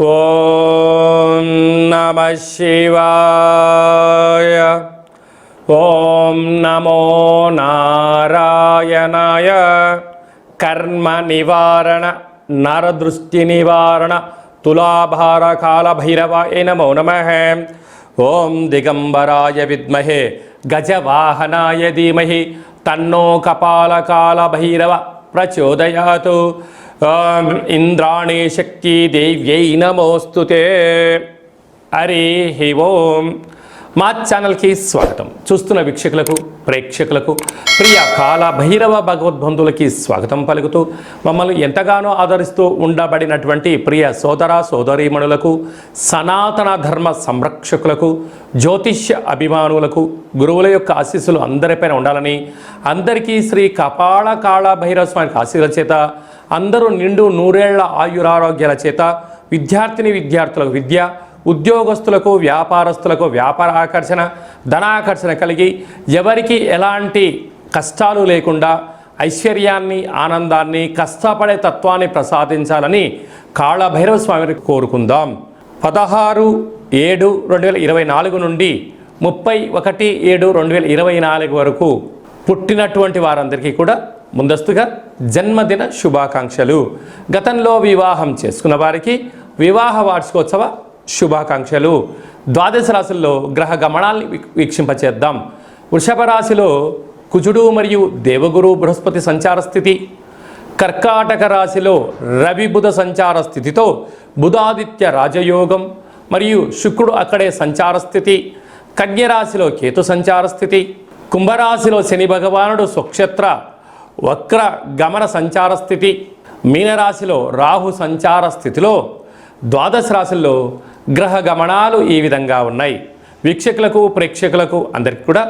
ఓం నమ శివాయ. ఓం నమో నారాయణాయ. కర్మ నివారణ నరదృష్టి నివారణ తులాభార కాల భైరవాయ నమో నమ. ఓం దిగంబరాయ విద్మహే గజవాహనాయ ధీమహి తన్నో కపాలకాల భైరవ ప్రచోదయాతు. ఇంద్రాణి శక్తి దేవ్యై నమోస్తుతే అరే హి ఓం. మా ఛానల్కి స్వాగతం. చూస్తున్న వీక్షకులకు ప్రేక్షకులకు ప్రియ కాల భైరవ భగవద్బంధులకి స్వాగతం పలుకుతూ మమ్మల్ని ఎంతగానో ఆదరిస్తూ ఉండబడినటువంటి ప్రియ సోదర సోదరీమణులకు సనాతన ధర్మ సంరక్షకులకు జ్యోతిష్య అభిమానులకు గురువుల యొక్క ఆశీస్సులు అందరిపైన ఉండాలని అందరికీ శ్రీ కపాళ కాళ భైరవ స్వామికి ఆశీర్వచేత చేత అందరూ నిండు నూరేళ్ళ ఆయురారోగ్యాల చేత విద్యార్థిని విద్యార్థులకు విద్య ఉద్యోగస్తులకు వ్యాపారస్తులకు వ్యాపార ఆకర్షణ ధనాకర్షణ కలిగి ఎవరికి ఎలాంటి కష్టాలు లేకుండా ఐశ్వర్యాన్ని ఆనందాన్ని కష్టపడే తత్వాన్ని ప్రసాదించాలని కాళభైరవ స్వామిని కోరుకుందాం. పదహారు ఏడు రెండు వేల ఇరవై నాలుగు నుండి ముప్పై ఒకటి ఏడు రెండు వేల ఇరవై నాలుగు వరకు పుట్టినటువంటి వారందరికీ కూడా ముందస్తుగా జన్మదిన శుభాకాంక్షలు. గతంలో వివాహం చేసుకున్న వారికి వివాహ వార్షికోత్సవ శుభాకాంక్షలు. ద్వాదశ రాశుల్లో గ్రహ గమనాల్ని వీక్షింపచేద్దాం. వృషభ రాశిలో కుజుడు మరియు దేవగురు బృహస్పతి సంచార స్థితి. కర్కాటక రాశిలో రవి బుధ సంచార స్థితితో బుధాదిత్య రాజయోగం మరియు శుక్రుడు అక్కడే సంచార స్థితి. కన్యరాశిలో కేతు సంచార స్థితి. కుంభరాశిలో శని భగవానుడు స్వక్షేత్ర వక్ర గమన సంచార స్థితి. మీనరాశిలో రాహు సంచార స్థితిలో ద్వాదశ రాశుల్లో గ్రహ గమనాలు ఈ విధంగా ఉన్నాయి. వీక్షకులకు ప్రేక్షకులకు అందరికీ కూడా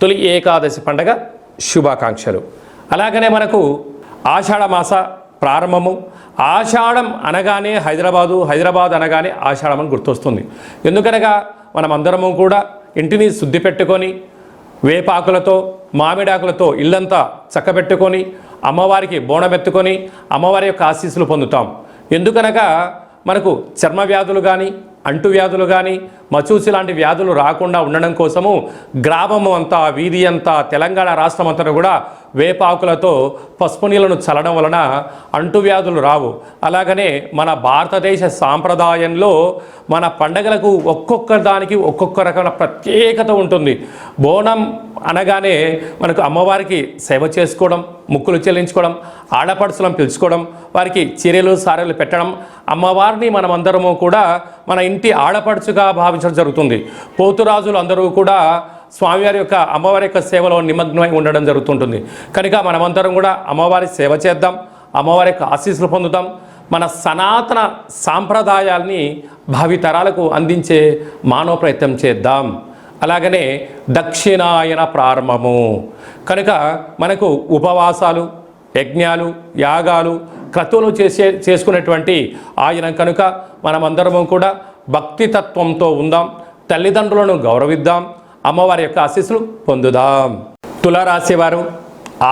తొలి ఏకాదశి పండగ శుభాకాంక్షలు. అలాగనే మనకు ఆషాఢమాస ప్రారంభము. ఆషాఢం అనగానే హైదరాబాదు హైదరాబాద్ అనగానే ఆషాఢం అని గుర్తొస్తుంది. ఎందుకనగా మనమందరము కూడా ఇంటిని శుద్ధి పెట్టుకొని వేపాకులతో మామిడాకులతో ఇల్లంతా చక్కబెట్టుకొని అమ్మవారికి బోనమెత్తుకొని అమ్మవారి యొక్క ఆశీస్సులు పొందుతాం. ఎందుకనగా మనకు చర్మ వ్యాధులు కానీ అంటు వ్యాధులు కానీ మచూసి లాంటి వ్యాధులు రాకుండా ఉండడం కోసము గ్రామము అంతా వీధి అంతా తెలంగాణ రాష్ట్రం అంతా కూడా వేపాకులతో పసుపు నీళ్ళను చల్లడం వలన అంటువ్యాధులు రావు. అలాగనే మన భారతదేశ సాంప్రదాయంలో మన పండగలకు ఒక్కొక్క దానికి ఒక్కొక్క రకమైన ప్రత్యేకత ఉంటుంది. బోనం అనగానే మనకు అమ్మవారికి సేవ చేసుకోవడం ముక్కులు చెల్లించుకోవడం ఆడపడుచులను పిలుచుకోవడం వారికి చీరలు సారెలు పెట్టడం అమ్మవారిని మనమందరము కూడా మన ఇంటి ఆడపడుచుగా భావించడం జరుగుతుంది. పోతురాజులు అందరూ కూడా స్వామివారి యొక్క అమ్మవారి యొక్క సేవలో నిమగ్నమై ఉండడం జరుగుతుంటుంది. కనుక మనమందరం కూడా అమ్మవారి సేవ చేద్దాం అమ్మవారి యొక్క ఆశీస్సులు పొందుతాం మన సనాతన సాంప్రదాయాల్ని భావితరాలకు అందించే మానవ ప్రయత్నం చేద్దాం. అలాగనే దక్షిణాయన ప్రారంభము. కనుక మనకు ఉపవాసాలు యజ్ఞాలు యాగాలు క్రతువులు చేసే చేసుకునేటువంటి ఆయన కనుక మనమందరము కూడా భక్తి తత్వంతో ఉందాం తల్లిదండ్రులను గౌరవిద్దాం అమ్మవారి యొక్క ఆశీస్సులు పొందుదాం. తులారాశి వారు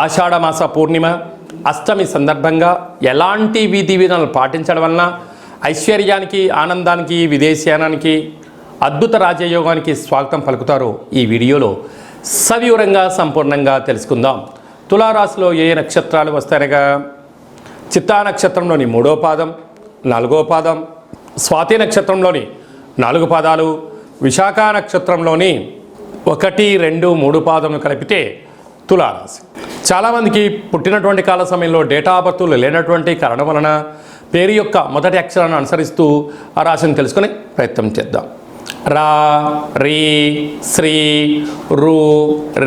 ఆషాఢమాస పూర్ణిమ అష్టమి సందర్భంగా ఎలాంటి విధి విధానాలు పాటించడం వలన ఐశ్వర్యానికి ఆనందానికి విదేశయానానికి అద్భుత రాజయోగానికి స్వాగతం పలుకుతారో ఈ వీడియోలో సవివరంగా సంపూర్ణంగా తెలుసుకుందాం. తులారాశిలో ఏ నక్షత్రాలు వస్తాయనగా? చిత్తా నక్షత్రంలోని మూడో పాదం నాలుగో పాదం స్వాతి నక్షత్రంలోని నాలుగు పాదాలు విశాఖ నక్షత్రంలోని ఒకటి రెండు మూడు పాదములు కలిపితే తులారాశి. చాలామందికి పుట్టినటువంటి కాల సమయంలో డేటా ఆఫ్ బర్త్లు లేనటువంటి కారణం వలన పేరు యొక్క మొదటి అక్షరాన్ని అనుసరిస్తూ ఆ రాశిని తెలుసుకునే ప్రయత్నం చేద్దాం. రా రీ శ్రీ రు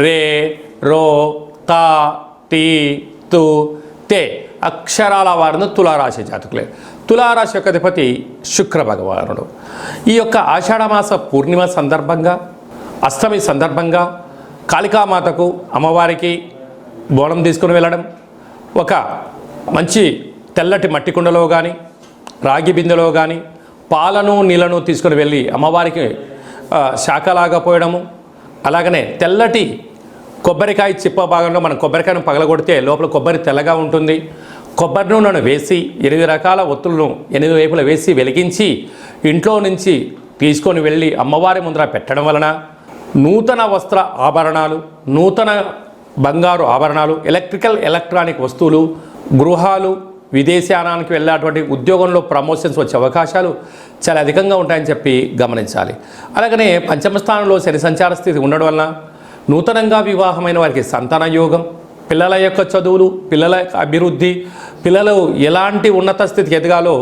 రే రో తా టీ తు తే అక్షరాల వారిని తులారాశి జాతకులే. తులారాశి యొక్క అధిపతి శుక్ర భగవానుడు. ఈ యొక్క ఆషాఢమాస పూర్ణిమ సందర్భంగా అష్టమి సందర్భంగా కాళికామాతకు అమ్మవారికి బోనం తీసుకుని వెళ్ళడం ఒక మంచి తెల్లటి మట్టి కుండలో కానీ రాగి బిందెలో కానీ పాలను నీళ్ళను తీసుకుని వెళ్ళి అమ్మవారికి శాఖలాగా పోయడము. అలాగనే తెల్లటి కొబ్బరికాయ చిప్ప భాగంలో మనం కొబ్బరికాయను పగలగొడితే లోపల కొబ్బరి తెల్లగా ఉంటుంది. కొబ్బరి నూనెను వేసి ఎనిమిది రకాల ఒత్తులను ఎనిమిది వైపులా వేసి వెలిగించి ఇంట్లో నుంచి తీసుకొని వెళ్ళి అమ్మవారి ముందర పెట్టడం వలన నూతన వస్త్ర ఆభరణాలు నూతన బంగారు ఆభరణాలు ఎలక్ట్రికల్ ఎలక్ట్రానిక్ వస్తువులు గృహాలు విదేశానానికి వెళ్ళేటువంటి ఉద్యోగంలో ప్రమోషన్స్ వచ్చే అవకాశాలు చాలా అధికంగా ఉంటాయని చెప్పి గమనించాలి. అలాగనే పంచమ స్థానంలో శని సంచార స్థితి ఉండడం వలన నూతనంగా వివాహమైన వారికి సంతాన యోగం పిల్లల యొక్క చదువులు పిల్లల యొక్క అభివృద్ధి పిల్లలు ఎలాంటి ఉన్నత స్థితికి ఎదగాలో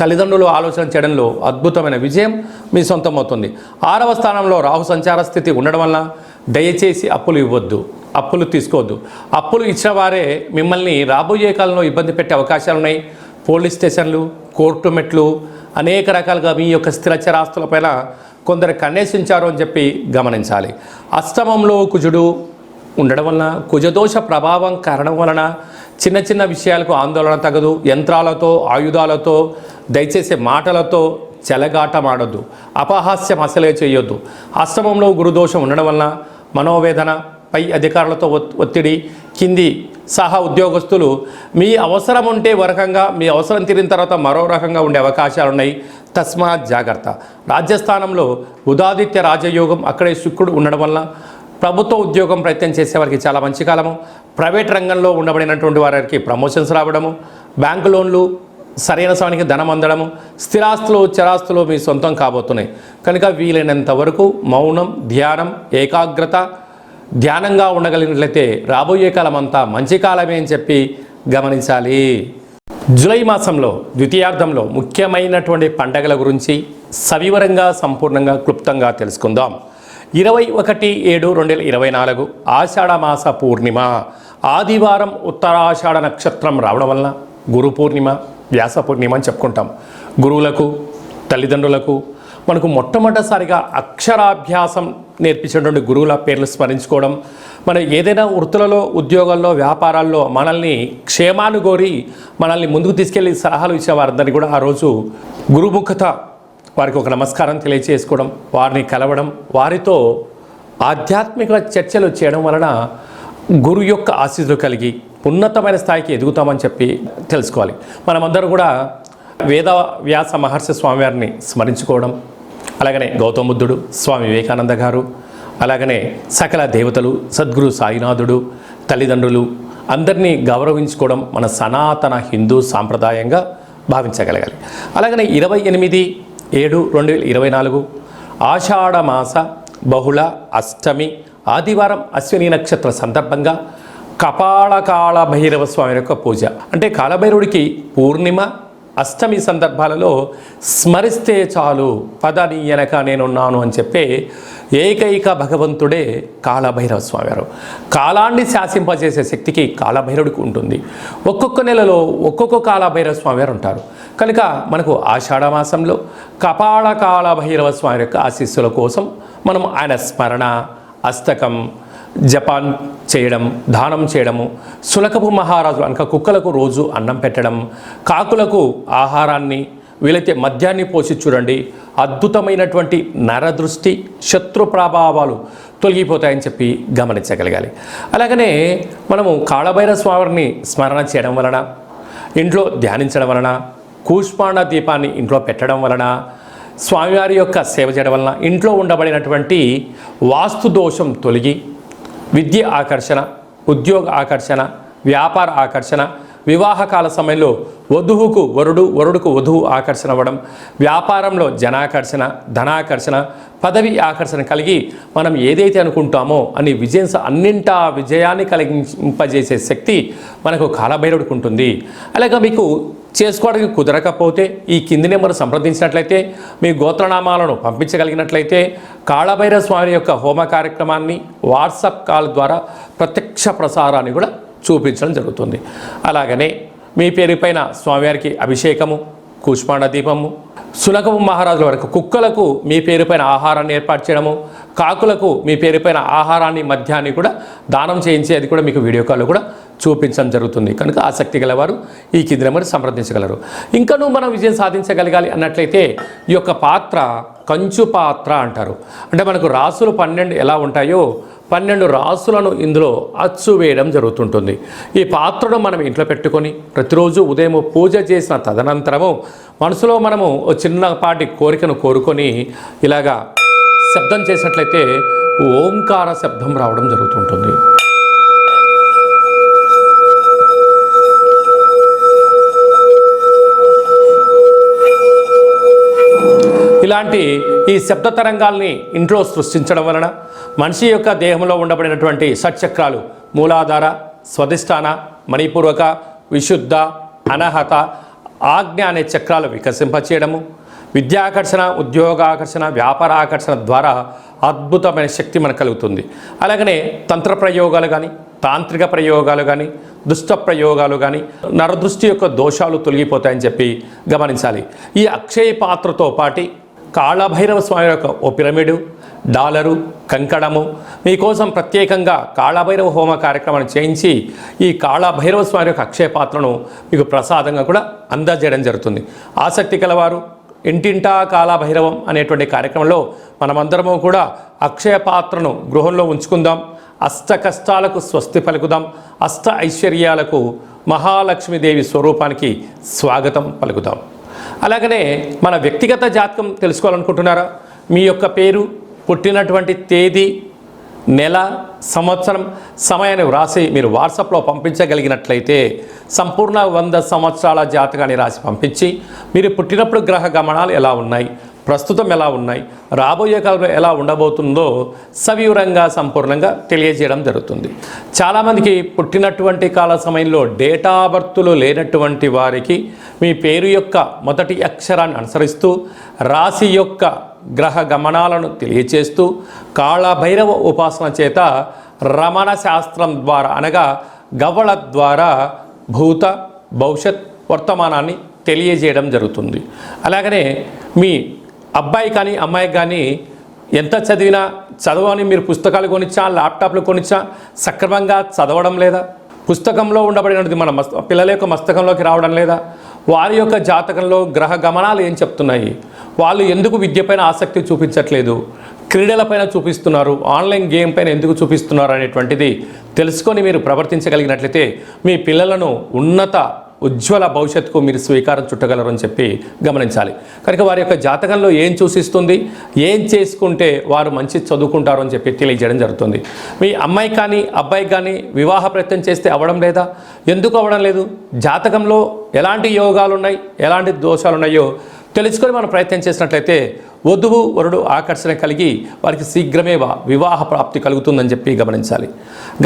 తల్లిదండ్రులు ఆలోచన చేయడంలో అద్భుతమైన విజయం మీ సొంతమవుతుంది ఆరవ స్థానంలో రాహు సంచార స్థితి ఉండడం వల్ల దయచేసి అప్పులు ఇవ్వద్దు. అప్పులు తీసుకోవద్దు. అప్పులు ఇచ్చిన వారే మిమ్మల్ని రాబోయే కాలంలో ఇబ్బంది పెట్టే అవకాశాలు ఉన్నాయి. పోలీస్ స్టేషన్లు కోర్టు మెట్లు అనేక రకాలుగా మీ యొక్క స్థిరచర ఆస్తులపైన కొందరు కన్నేసించారు అని చెప్పి గమనించాలి. అష్టమంలో కుజుడు ఉండడం వలన కుజదోష ప్రభావం కారణం వలన చిన్న చిన్న విషయాలకు ఆందోళన తగదు యంత్రాలతో ఆయుధాలతో దయచేసే మాటలతో చెలగాటమాడొద్దు అపహాస్యం అసలే చేయొద్దు. అష్టమంలో గురుదోషం ఉండడం వలన మనోవేదన పై అధికారులతో ఒత్తిడి కింది సహా ఉద్యోగస్తులు మీ అవసరం ఉంటే వరకంగా మీ అవసరం తీరిన తర్వాత మరో రకంగా ఉండే అవకాశాలు ఉన్నాయి తస్మాత్ జాగ్రత్త. రాజ్యస్థానంలో ఉదాదిత్య రాజయోగం అక్కడే శుక్రుడు ఉండడం వల్ల ప్రభుత్వ ఉద్యోగం ప్రయత్నం చేసే వారికి చాలా మంచి కాలము. ప్రైవేట్ రంగంలో ఉండబడినటువంటి వారికి ప్రమోషన్స్ రావడము. బ్యాంకు లోన్లు సరైన సమయానికి ధనం అందడము. స్థిరాస్తులు చరాస్తులు మీ సొంతం కాబోతున్నాయి. కనుక వీలైనంత వరకు మౌనం ధ్యానం ఏకాగ్రత ధ్యానంగా ఉండగలిగినట్లయితే రాబోయే కాలం అంతా మంచి కాలమే అని చెప్పి గమనించాలి. జూలై మాసంలో ద్వితీయార్థంలో ముఖ్యమైనటువంటి పండగల గురించి సవివరంగా సంపూర్ణంగా క్లుప్తంగా తెలుసుకుందాం. ఇరవై ఒకటి ఏడు రెండు వేల ఇరవై నాలుగు ఆషాఢమాస పూర్ణిమ. ఆదివారం ఉత్తరాషాఢ నక్షత్రం రావడం వలన గురు పూర్ణిమ వ్యాస పూర్ణిమ అని చెప్పుకుంటాం. గురువులకు తల్లిదండ్రులకు మనకు మొట్టమొదటిసారిగా అక్షరాభ్యాసం నేర్పించినటువంటి గురువుల పేర్లు స్మరించుకోవడం మన ఏదైనా వృత్తులలో ఉద్యోగాల్లో వ్యాపారాల్లో మనల్ని క్షేమాను కోరి మనల్ని ముందుకు తీసుకెళ్ళి సలహాలు ఇచ్చే వారందరినీ కూడా ఆ రోజు గురుముఖత వారికి ఒక నమస్కారం తెలియచేసుకోవడం వారిని కలవడం వారితో ఆధ్యాత్మిక చర్చలు చేయడం వలన గురు యొక్క ఆశీస్సులు కలిగి ఉన్నతమైన స్థాయికి ఎదుగుతామని చెప్పి తెలుసుకోవాలి. మనమందరం కూడా వేద వ్యాస మహర్షి స్వామివారిని స్మరించుకోవడం అలాగనే గౌతమ బుద్ధుడు స్వామి వివేకానంద గారు అలాగనే సకల దేవతలు సద్గురు సాయినాథుడు తల్లిదండ్రులు అందరినీ గౌరవించుకోవడం మన సనాతన హిందూ సాంప్రదాయంగా భావించగలగాలి. అలాగనే ఇరవై ఎనిమిది ఏడు రెండు వేల ఇరవై నాలుగు. ఆషాఢమాస బహుళ అష్టమి ఆదివారం అశ్విని నక్షత్ర సందర్భంగా కపాల కాళ భైరవ స్వామి యొక్క పూజ. అంటే కాలభైరవుడికి పూర్ణిమ అష్టమి సందర్భాలలో స్మరిస్తే చాలు పదని వెనక నేనున్నాను అని చెప్పే ఏకైక భగవంతుడే కాళభైరవ స్వామివారు కాలాన్ని శాసింపజేసే శక్తికి కాళభైరవుడికి ఉంటుంది. ఒక్కొక్క నెలలో ఒక్కొక్క కాళభైరవ స్వామివారు ఉంటారు. కనుక మనకు ఆషాఢ మాసంలో కపాళ భైరవ స్వామి యొక్క ఆశీస్సుల కోసం మనం ఆయన స్మరణ అస్తకం జపాన్ చేయడం దానం చేయడము సులకపు మహారాజులు అనక కుక్కలకు రోజు అన్నం పెట్టడం కాకులకు ఆహారాన్ని వీలైతే మద్యాన్ని పోసి చూడండి అద్భుతమైనటువంటి నరదృష్టి శత్రు ప్రభావాలు తొలగిపోతాయని చెప్పి గమనించగలగాలి. అలాగనే మనము కాళభైర స్వామిని స్మరణ చేయడం వలన ఇంట్లో ధ్యానించడం వలన కూష్మాండ దీపాన్ని ఇంట్లో పెట్టడం వలన స్వామివారి యొక్క సేవ చేయడం వలన ఇంట్లో ఉండబడినటువంటి వాస్తు దోషం తొలగి విద్య ఆకర్షణ ఉద్యోగ ఆకర్షణ వ్యాపార ఆకర్షణ వివాహకాల సమయంలో వధువుకు వరుడు వరుడుకు వధువు ఆకర్షణ అవ్వడం వ్యాపారంలో జనాకర్షణ ధనాకర్షణ పదవి ఆకర్షణ కలిగి మనం ఏదైతే అనుకుంటామో అని విజయం అన్నింటా విజయాన్ని కలిగింపజేసే శక్తి మనకు కాలభైరవుడికి ఉంటుంది. అలాగే మీకు చేసుకోవడానికి కుదరకపోతే ఈ కింది నెంబర్ సంప్రదించినట్లయితే మీ గోత్రనామాలను పంపించగలిగినట్లయితే కాళభైరవ స్వామి యొక్క హోమ కార్యక్రమాన్ని వాట్సాప్ కాల్ ద్వారా ప్రత్యక్ష ప్రసారాన్ని కూడా చూపించడం జరుగుతుంది. అలాగనే మీ పేరుపైన స్వామివారికి అభిషేకము కూష్మాండ దీపము సునకము మహారాజుల వరకు కుక్కలకు మీ పేరుపైన ఆహారాన్ని ఏర్పాటు చేయడము కాకులకు మీ పేరుపైన ఆహారాన్ని మద్యాన్ని కూడా దానం చేయించేది కూడా మీకు వీడియో కాల్లో కూడా చూపించడం జరుగుతుంది. కనుక ఆసక్తి గలవారు ఈ కింది నెంబర్ సంప్రదించగలరు. ఇంకనూ మనం విజయం సాధించగలగాలి అన్నట్లయితే ఈ యొక్క పాత్ర కంచు పాత్ర అంటారు. అంటే మనకు రాసులు పన్నెండు ఎలా ఉంటాయో పన్నెండు రాసులను ఇందులో అచ్చు వేయడం జరుగుతుంటుంది. ఈ పాత్రను మనం ఇంట్లో పెట్టుకొని ప్రతిరోజు ఉదయం పూజ చేసిన తదనంతరము మనసులో మనము చిన్నపాటి కోరికను కోరుకొని ఇలాగా శబ్దం చేసినట్లయితే ఓంకార శబ్దం రావడం జరుగుతుంటుంది. ఇలాంటి ఈ శబ్ద తరంగాల్ని ఇంట్లో సృష్టించడం వలన మనిషి యొక్క దేహంలో ఉండబడినటువంటి షట్చక్రాలు మూలాధార స్వధిష్టాన మణిపూర్వక విశుద్ధ అనహత ఆజ్ఞ అనే చక్రాలు వికసింపచేయడము విద్యాకర్షణ ఉద్యోగాకర్షణ వ్యాపారాకర్షణ ద్వారా అద్భుతమైన శక్తి మనకు కలుగుతుంది. అలాగనే తంత్ర ప్రయోగాలు కానీ తాంత్రిక ప్రయోగాలు కానీ దుష్ట ప్రయోగాలు కానీ నరదృష్టి యొక్క దోషాలు తొలగిపోతాయని చెప్పి గమనించాలి. ఈ అక్షయ పాత్రతో పాటి కాళభైరవ స్వామి యొక్క ఓ పిరమిడు డాలరు కంకణము మీకోసం ప్రత్యేకంగా కాళభైరవ హోమ కార్యక్రమాన్ని చేయించి ఈ కాళభైరవ స్వామి యొక్క అక్షయ పాత్రను మీకు ప్రసాదంగా కూడా అందజేయడం జరుగుతుంది. ఆసక్తి కలవారు ఇంటింటా కాళభైరవం అనేటువంటి కార్యక్రమంలో మనమందరము కూడా అక్షయ పాత్రను గృహంలో ఉంచుకుందాం. అష్ట కష్టాలకు స్వస్తి పలుకుదాం. అష్ట ఐశ్వర్యాలకు మహాలక్ష్మీదేవి స్వరూపానికి స్వాగతం పలుకుదాం. అలాగనే మన వ్యక్తిగత జాతకం తెలుసుకోవాలనుకుంటున్నారా? మీ యొక్క పేరు పుట్టినటువంటి తేదీ నెల సంవత్సరం సమయాన్ని వ్రాసి మీరు వాట్సాప్లో పంపించగలిగినట్లయితే సంపూర్ణ వంద సంవత్సరాల జాతకాన్ని రాసి పంపించి మీరు పుట్టినప్పుడు గ్రహ గమనాలు ఎలా ఉన్నాయి? ప్రస్తుతం ఎలా ఉన్నాయి? రాబోయే కాలంలో ఎలా ఉండబోతుందో సవివరంగా సంపూర్ణంగా తెలియజేయడం జరుగుతుంది. చాలామందికి పుట్టినటువంటి కాల సమయంలో డేటా బర్తులు లేనటువంటి వారికి మీ పేరు యొక్క మొదటి అక్షరాన్ని అనుసరిస్తూ రాశి యొక్క గ్రహ గమనాలను తెలియచేస్తూ కాళభైరవ ఉపాసన చేత రమణ శాస్త్రం ద్వారా అనగా గవ్వల ద్వారా భూత భవిష్యత్ వర్తమానాన్ని తెలియజేయడం జరుగుతుంది. అలాగనే మీ అబ్బాయి కానీ అమ్మాయి కానీ ఎంత చదివినా చదవని మీరు పుస్తకాలు కొనిచ్చా ల్యాప్టాప్లు కొనిచ్చా సక్రమంగా చదవడం లేదా? పుస్తకంలో ఉండబడినది మన మస్త పిల్లల యొక్క మస్తకంలోకి రావడం లేదా? వారి యొక్క జాతకంలో గ్రహ గమనాలు ఏం చెప్తున్నాయి? వాళ్ళు ఎందుకు విద్యపైన ఆసక్తి చూపించట్లేదు? క్రీడలపైన చూపిస్తున్నారు ఆన్లైన్ గేమ్ పైన ఎందుకు చూపిస్తున్నారు అనేటువంటిది తెలుసుకొని మీరు ప్రవర్తించగలిగినట్లయితే మీ పిల్లలను ఉన్నత ఉజ్వల భవిష్యత్తుకు మీరు స్వీకారం చుట్టగలరని చెప్పి గమనించాలి. కనుక వారి యొక్క జాతకంలో ఏం సూచిస్తుంది ఏం చేసుకుంటే వారు మంచి చదువుకుంటారు అని చెప్పి తెలియజేయడం జరుగుతుంది. మీ అమ్మాయి కానీ అబ్బాయి కానీ వివాహ ప్రయత్నం చేస్తే అవ్వడం లేదా? ఎందుకు అవ్వడం లేదు? జాతకంలో ఎలాంటి యోగాలు ఉన్నాయి ఎలాంటి దోషాలు ఉన్నాయో తెలుసుకొని మనం ప్రయత్నం చేసినట్లయితే వధువు వరుడు ఆకర్షణ కలిగి వారికి శీఘ్రమే వివాహ ప్రాప్తి కలుగుతుందని చెప్పి గమనించాలి.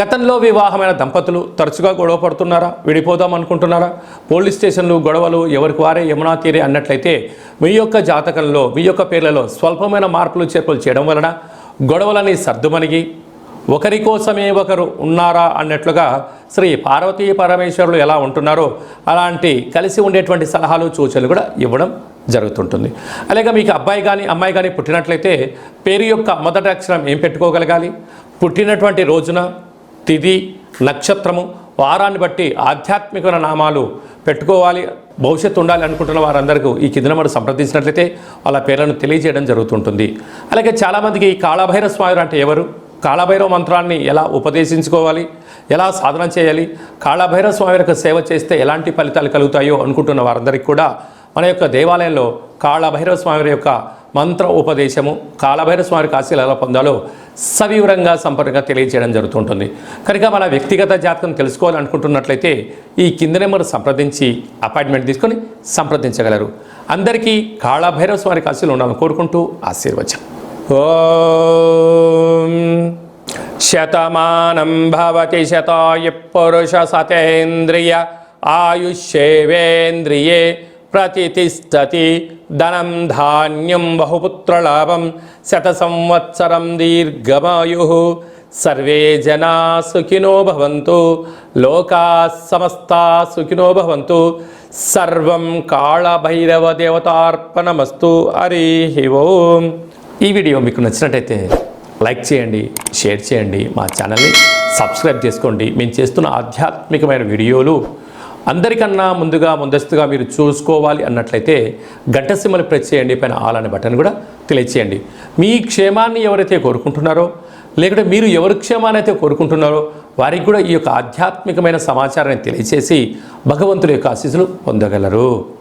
గతంలో వివాహమైన దంపతులు తరచుగా గొడవ పడుతున్నారా? విడిపోదాం అనుకుంటున్నారా? పోలీస్ స్టేషన్లు గొడవలు ఎవరికి వారే యమునా తీరే అన్నట్లయితే మీ యొక్క జాతకంలో మీ యొక్క పేర్లలో స్వల్పమైన మార్పులు చేర్పులు చేయడం వలన గొడవలని సర్దుమణిగి ఒకరి కోసమే ఒకరు ఉన్నారా అన్నట్లుగా శ్రీ పార్వతీ పరమేశ్వరులు ఎలా ఉంటున్నారో అలాంటి కలిసి ఉండేటువంటి సలహాలు సూచనలు కూడా ఇవ్వడం జరుగుతుంటుంది. అలాగే మీకు అబ్బాయి కానీ అమ్మాయి కానీ పుట్టినట్లయితే పేరు యొక్క మొదటి అక్షరం ఏం పెట్టుకోగలగాలి? పుట్టినటువంటి రోజున తిది నక్షత్రము వారాన్ని బట్టి ఆధ్యాత్మికమైన నామాలు పెట్టుకోవాలి. భవిష్యత్తు ఉండాలి అనుకుంటున్న వారందరికీ ఈ కింద మనం సంప్రదించినట్లయితే వాళ్ళ పేర్లను తెలియజేయడం జరుగుతుంటుంది. అలాగే చాలామందికి ఈ కాళభైరవ స్వామి అంటే ఎవరు? కాళభైరవ మంత్రాన్ని ఎలా ఉపదేశించుకోవాలి? ఎలా సాధన చేయాలి? కాళభైరవ స్వామి యొక్క సేవ చేస్తే ఎలాంటి ఫలితాలు కలుగుతాయో అనుకుంటున్న వారందరికీ కూడా మన యొక్క దేవాలయంలో కాళభైరవ స్వామి యొక్క మంత్ర ఉపదేశము కాళభైరవ స్వామి కాశీలు ఎలా పొందాలో సవివరంగా సంపూర్ణంగా తెలియజేయడం జరుగుతుంటుంది. కనుక మన వ్యక్తిగత జాతకం తెలుసుకోవాలనుకుంటున్నట్లయితే ఈ కింద నెంబర్ సంప్రదించి అపాయింట్మెంట్ తీసుకొని సంప్రదించగలరు. అందరికీ కాళభైరవ స్వామి కాశీలు ఉండాలని కోరుకుంటూ ఆశీర్వచనం. ఓం శతమానం భవతి శతాయ పురుష సతేంద్రియ ఆయుష్యేవేంద్రియే ప్రతిష్టతి ధనం ధాన్యం బహుపుత్రలాభం శత సంవత్సరం దీర్ఘమాయు. సర్వే జనా సుఖినో భవంతు లోకా సమస్తా సుఖినో భవంతు. సర్వం కాళభైరవ దేవతార్పణమస్తు హరి ఓం. ఈ వీడియో మీకు నచ్చినట్టయితే లైక్ చేయండి షేర్ చేయండి మా ఛానల్ని సబ్స్క్రైబ్ చేసుకోండి. మేము చేస్తున్న ఆధ్యాత్మికమైన వీడియోలు అందరికన్నా ముందుగా ముందస్తుగా మీరు చూసుకోవాలి అన్నట్లయితే గంట ప్రెస్ చేయండి పైన ఆల్ అనే బటన్ కూడా తెలియచేయండి. మీ క్షేమాన్ని ఎవరైతే కోరుకుంటున్నారో లేకుంటే మీరు ఎవరి క్షేమాన్ని అయితే కోరుకుంటున్నారో వారికి కూడా ఈ యొక్క ఆధ్యాత్మికమైన సమాచారాన్ని తెలియచేసి భగవంతుడి యొక్క ఆశీస్సులు పొందగలరు.